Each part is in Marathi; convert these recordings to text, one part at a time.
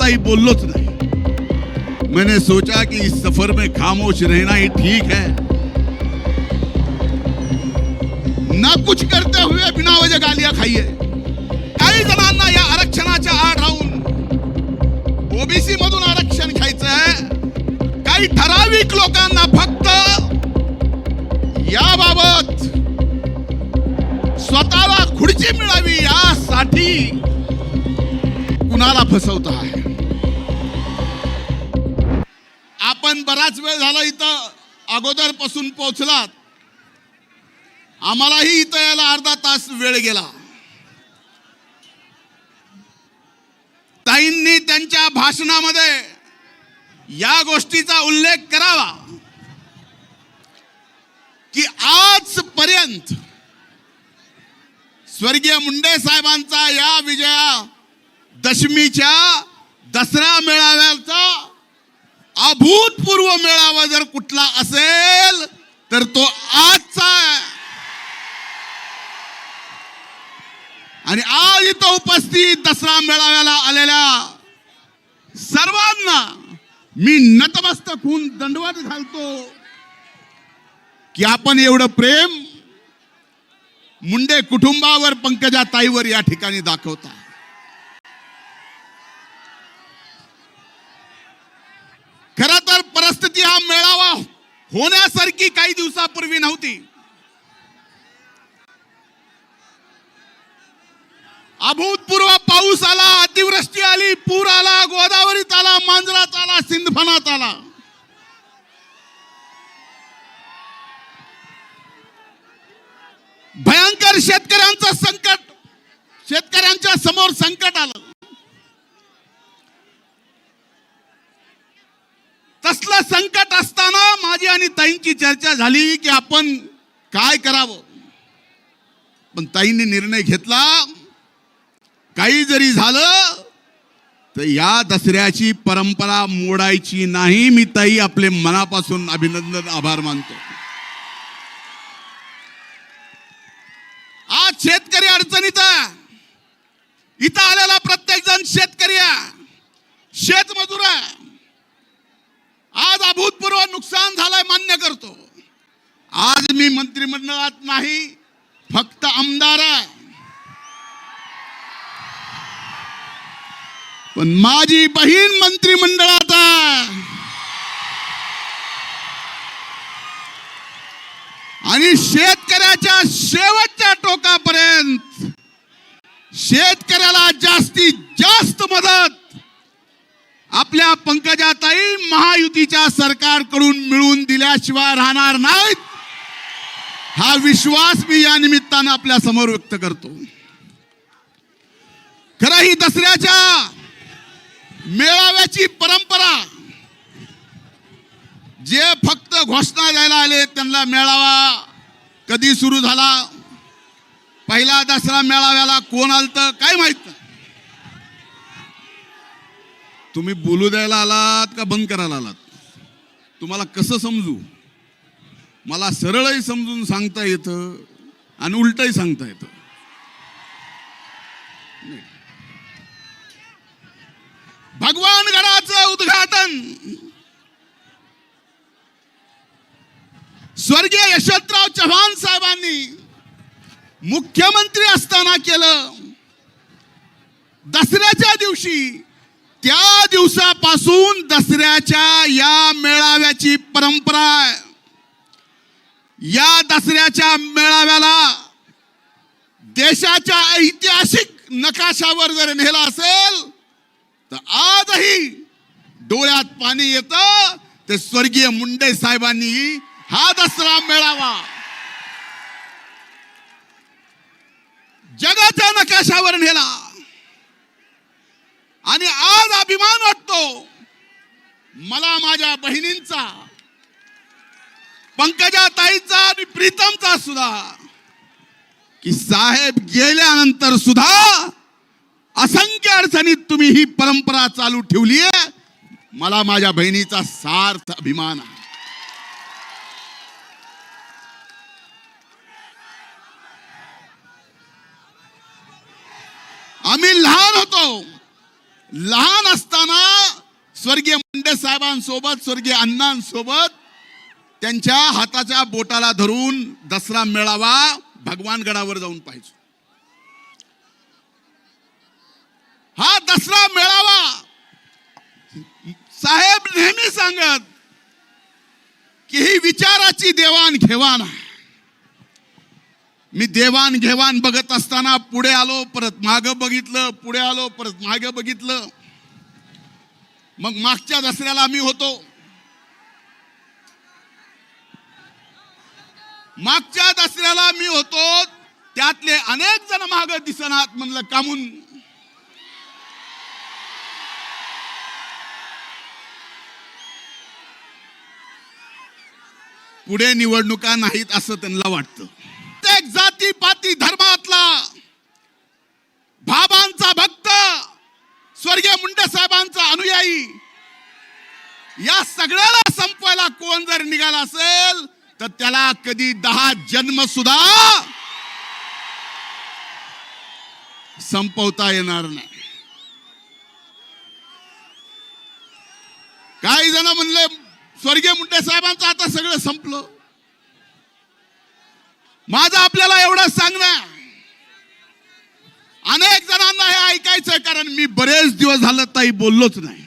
ताई बोललोच नाही. मैंने सोचा कि इस सफर में खामोश रहना ही ठीक है। ना कुछ करते हुए बिना वजह गालियां खाइए। काही जणांना या आरक्षणाच्या आड राहून ओबीसी मधून आरक्षण घ्यायचं आहे काही ठराविक लोकांना फक्त याबाबत स्वतःला खुर्ची मिळावी यासाठी कुणाला फसवत आहे आपण बराच वेळ झाला इथं अगोदरपासून पोहोचलात. आम्हालाही इथं यायला अर्धा तास वेळ गेला. ताईंनी त्यांच्या भाषणामध्ये या गोष्टीचा उल्लेख करावा. की आजपर्यंत स्वर्गीय मुंडे साहेबांचा या विजया दशमीच्या दसरा मेळाव्याचा अभूतपूर्व मेळावा जर कुठला असेल तर तो आजचा आहे. आणि आज इथं उपस्थित दसरा मेळाव्याला आलेल्या सर्वांना मी नतमस्तक होऊन दंडवत घालतो की आपण एवढं प्रेम मुंडे कुटुंबावर पंकजा ताईवर या ठिकाणी दाखवता. खर तर परिस्थिती हा मेळावा होण्यासारखी काही दिवसापूर्वी नव्हती. अभूतपूर्व पाऊस आला अतिवृष्टी आली पूर आला गोदावरीत आला मांजरात आला सिंधफणात आला. भयंकर शेतकऱ्यांचं संकट शेतकऱ्यांच्या समोर संकट आलं. असलं संकट असताना माझी आणि ताईंची चर्चा झाली की आपण काय करावं? पण ताईंनी निर्णय घेतला. काही जरी झालं तर या दसऱ्याची परंपरा मोडायची नाही. मी ताई आपले मनापासून अभिनंदन आभार मानतो. आज शेतकरी अडचणीत इथं आलेला प्रत्येक जण शेतकरी आहे. शेतमजूर आहे. आज अभूतपूर्व नुकसान झालंय मान्य करतो. आज मी मंत्रिमंडळात नाही फक्त आमदार आहे. पण माझी बहीण मंत्रिमंडळात आहे. आणि शेतकऱ्याच्या शेवटच्या टोकापर्यंत शेतकऱ्याला जास्तीत जास्त मदत आपल्या पंकजाताई महायुतीच्या सरकारकडून मिळवून दिल्याशिवाय राहणार नाहीत. हा विश्वास मी या निमित्तानं आपल्यासमोर व्यक्त करतो. खरं ही दसऱ्याच्या मेळाव्याची परंपरा जे फक्त घोषणा द्यायला आले त्यांना मेळावा कधी सुरू झाला? पहिला दसरा मेळाव्याला कोण आलतं? काय माहीत नाही. तुम्ही बोलू द्यायला आलात का बंद करायला आलात? तुम्हाला कसं समजू? मला सरळही समजून सांगता येतं आणि उलटही सांगता येतं. भगवान गडाचं उद्घाटन! स्वर्गीय यशवंतराव चव्हाण साहेबांनी मुख्यमंत्री असताना केलं. दसऱ्याच्या दिवशी त्या दिवसापासून दसऱ्याच्या या मेळाव्याची परंपरा आहे. या दसऱ्याच्या मेळाव्याला देशाच्या ऐतिहासिक नकाशावर जर नेला असेल तर आजही डोळ्यात पाणी येतं. ते स्वर्गीय मुंडे साहेबांनी हा दसरा मेळावा. जगाच्या नकाशावर नेला. आणि आज अभिमान वाटतो. मला माझ्या बहिणींचा पंकजा ताईचा आणि प्रीतमचा सुद्धा की साहेब गेल्यानंतर सुद्धा असंख्य अडचणीत तुम्ही ही परंपरा चालू ठेवली आहे. मला माझ्या बहिणीचा सार्थ अभिमान आहे. आम्ही लहान होतो. लहान असताना स्वर्गीय मुंडे साहेबांसोबत स्वर्गीय अण्णांसोबत त्यांच्या हाताच्या बोटाला धरून दसरा मेळावा भगवानगडावर जाऊन पाहिजे हा दसरा मेळावा साहेब नेहमी सांगत की ही विचाराची देवाण घेवाण आहे. मी देवाण घेवाण बघत असताना पुढे आलो परत माग बघितलं पुढे आलो परत मागं बघितलं. मग मागच्या दसऱ्याला मी होतो. मागच्या दसऱ्याला मी होतो त्यातले अनेक जण माग दिसनात म्हणलं कामून. पुढे निवडणुका नाहीत असं त्यांना वाटतं. प्रत्येक धर्मातला बाबांचा भक्त स्वर्गीय मुंडे साहेबांचा अनुयायी या सगळ्याला संपवायला कोण जर निघाला असेल तर त्याला कधी दहा जन्म सुद्धा संपवता येणार नाही. काही जण म्हणले स्वर्गीय मुंडे साहेबांचं आता सगळं संपलं. माझं आपल्याला एवढं सांगणं. अनेक जणांना हे ऐकायचंय कारण मी बरेच दिवस झालं ताई बोललोच नाही.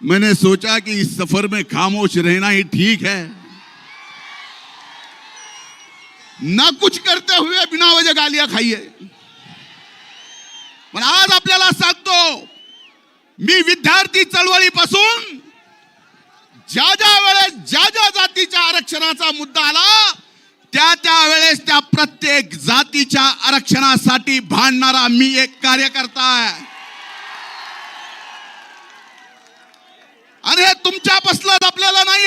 मैंने सोचा कि इस सफर में खामोश रहना ही ठीक है। ना कुछ करते हुए बिना वजह गालियां खाइए। पण आज आपल्याला सांगतो मी विद्यार्थी चळवळीपासून ज्या ज्या वेळेस ज्या ज्या जातीच्या आरक्षणाचा मुद्दा आला त्या त्या वेळेस त्या प्रत्येक जातीच्या आरक्षणासाठी भांडणारा मी एक कार्यकर्ता आहे. आणि हे तुमच्या पसलं आपल्याला नाही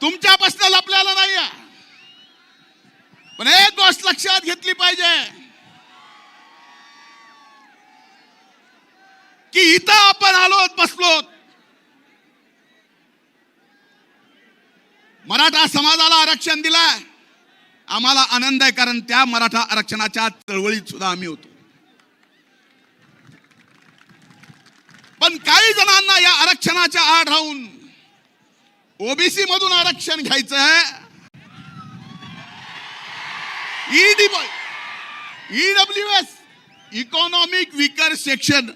तुमच्या पसलं आपल्याला नाही पण एक गोष्ट लक्षात घेतली पाहिजे की इथं आपण बसलो मराठा समाजाला आरक्षण दिलाय. आम्हाला आनंद आहे कारण त्या मराठा आरक्षणाच्या चळवळीत सुद्धा आम्ही होतो. पण काही जणांना या आरक्षणाच्या आड राहून ओबीसी मधून आरक्षण घ्यायचं आहे EW S economic weaker section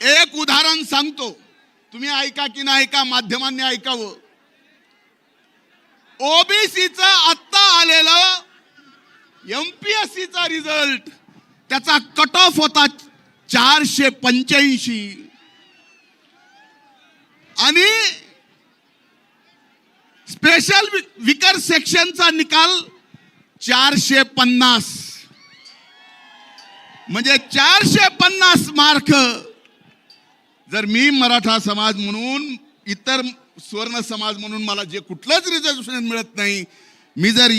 एक उदाहरण सांगतो. तुम्ही ऐका की नाही ऐका माध्यमांनी ऐकावं. ओबीसीचा आत्ता आलेलं एमपीएससीचा रिझल्ट त्याचा कट ऑफ होता चारशे पंच्याऐंशी. आणि स्पेशल विकर सेक्शनचा निकाल चारशे पन्नास. म्हणजे चारशे पन्नास मार्क जर मी मराठा समाज म्हणून इतर सुवर्ण समाज म्हणून मला जे कुठलंच रिझर्वेशन मिळत नाही मी जर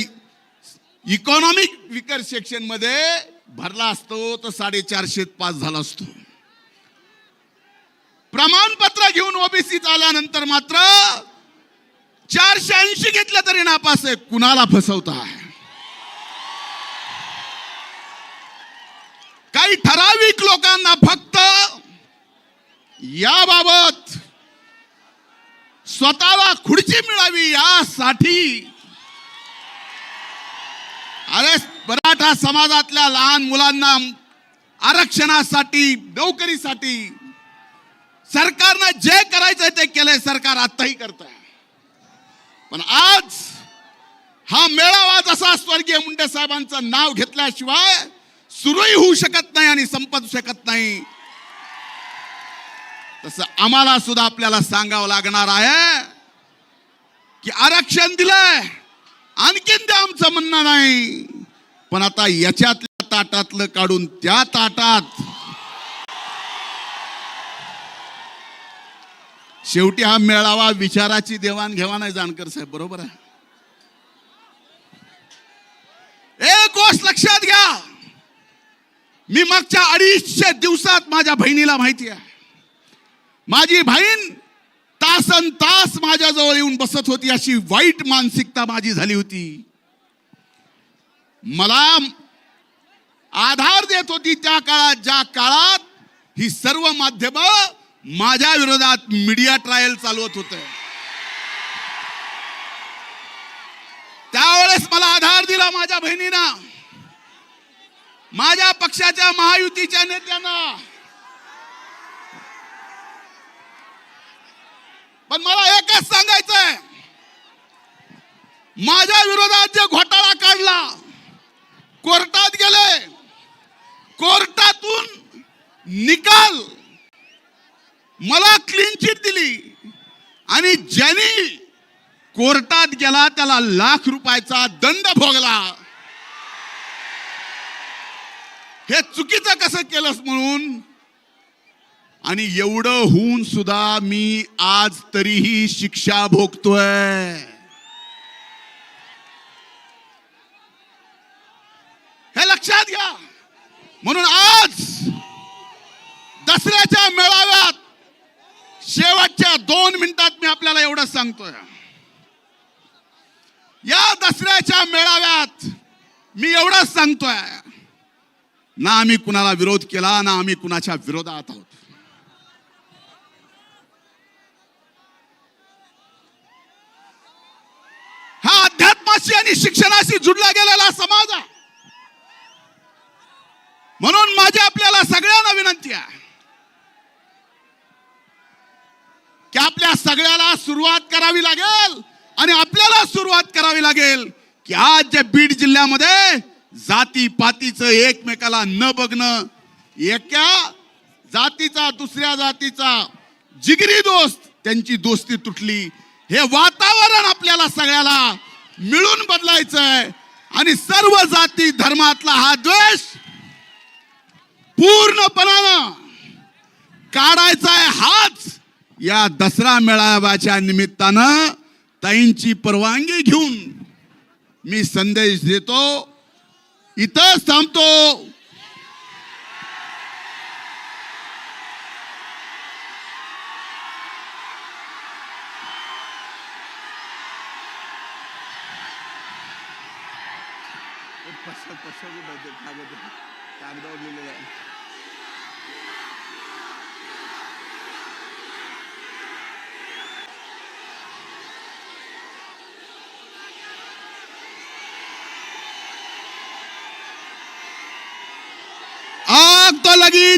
इकॉनॉमिक विकर सेक्शनमध्ये भरला असतो तर साडेचारशे पास झाला असतो. प्रमाणपत्र घेऊन ओबीसीत आल्यानंतर मात्र चारशे ऐंशी घेतलं तरी नापास आहे. कुणाला फसवता? काही ठराविक लोकांना फक्त याबाबत स्वतःला खुर्ची मिळावी यासाठी. अरे मराठा समाजातल्या लहान मुलांना आरक्षणासाठी नोकरीसाठी सरकारनं जे करायचंय ते केलंय सरकार आत्ताही करत आहे पण आज हा मेळावा जसा स्वर्गीय मुंडे साहेबांचं नाव घेतल्याशिवाय सुरूही होऊ शकत नाही आणि संपत शकत नाही. तसं आम्हाला सुद्धा आपल्याला सांगावं लागणार आहे की आरक्षण दिलंय. आणखीन ते आमचं म्हणणं नाही. पण आता याच्यातल्या ताटातलं काढून त्या ताटात शेवटी हा मेळावा विचाराची देवाणघेवाण आहे जानकर साहेब. बरोबर आहे? एक गोष्ट लक्षात घ्या. मी मागच्या अडीचशे दिवसात माझ्या बहिणीला माहिती आहे. माझी बहीण तासन तास माझ्याजवळ येऊन बसत होती अशी वाईट मानसिकता माझी झाली होती. मला आधार देत होती त्या काळात ज्या काळात ही सर्व माध्यम माझ्या विरोधात मीडिया ट्रायल चालवत होत. त्यावेळेस मला आधार दिला माझ्या बहिणीना माझ्या पक्षाच्या महायुतीच्या नेत्यांना. पण मला एकच सांगायचंय. माझ्या विरोधात जे घोटाळा काढला कोर्टात गेले कोर्टातून निकाल मला क्लीन चिट दिली. आणि ज्यांनी कोर्टात गेला त्याला लाख रुपयाचा दंड भोगला. हे चुकीचं कसं केलंस म्हणून आणि एवढं होऊन सुद्धा मी आज तरीही शिक्षा भोगतोय. हे लक्षात घ्या. म्हणून आज दसऱ्याच्या मेळाव्यात शेवटच्या दोन मिनिटात मी आपल्याला एवढं सांगतोय. या दसऱ्याच्या मेळाव्यात मी एवढंच सांगतोय. ना आम्ही कुणाला विरोध केला ना आम्ही कुणाच्या विरोधात आहोत. हा आणि शिक्षणाशी जुडला गेलेला समाज आहे. म्हणून माझी आपल्याला सगळ्यांना विनंती आहे की आपल्या सगळ्याला सुरुवात करावी लागेल आणि आपल्याला सुरुवात करावी लागेल की आज जे बीड जिल्ह्यामध्ये जाती पातीचं एकमेकाला न बघणं एका जातीचा दुसऱ्या जातीचा जिगरी दोस्त त्यांची दोस्ती तुटली. हे वातावरण आपल्याला सगळ्याला मिळून बदलायचं आहे आणि सर्व जाती धर्मातला हा द्वेष पूर्णपणानं काढायचा आहे हाच या दसरा मेळाव्याच्या निमित्तानं ताईंची परवानगी घेऊन मी संदेश देतो. इथंच थांबतो.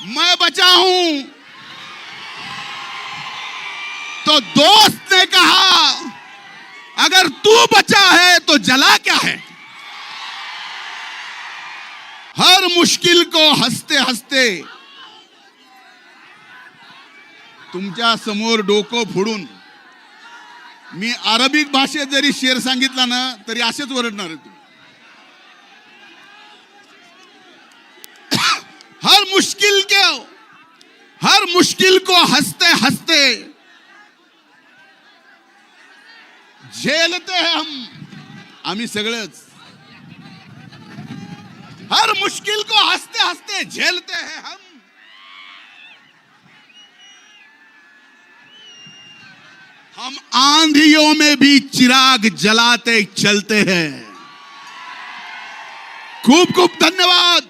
मैं बचा हूं। तो दोस्त ने कहा अगर तू बचा है तो जला क्या है? हर मुश्किल को हसते हसते तुमच्यासमोर डोकं फोडून मी अरबिक भाषेत जरी शेर सांगितला ना तरी असेच ओरडणार आहे तुम्ही हर मुश्किल के, हर मुश्किल को हँसते हँसते झेलते हैं हम आम्ही सगळेच। हर मुश्किल को हँसते हँसते झेलते हैं हम। हम आंधियों में भी चिराग जलाते चलते हैं। खूब खूब धन्यवाद।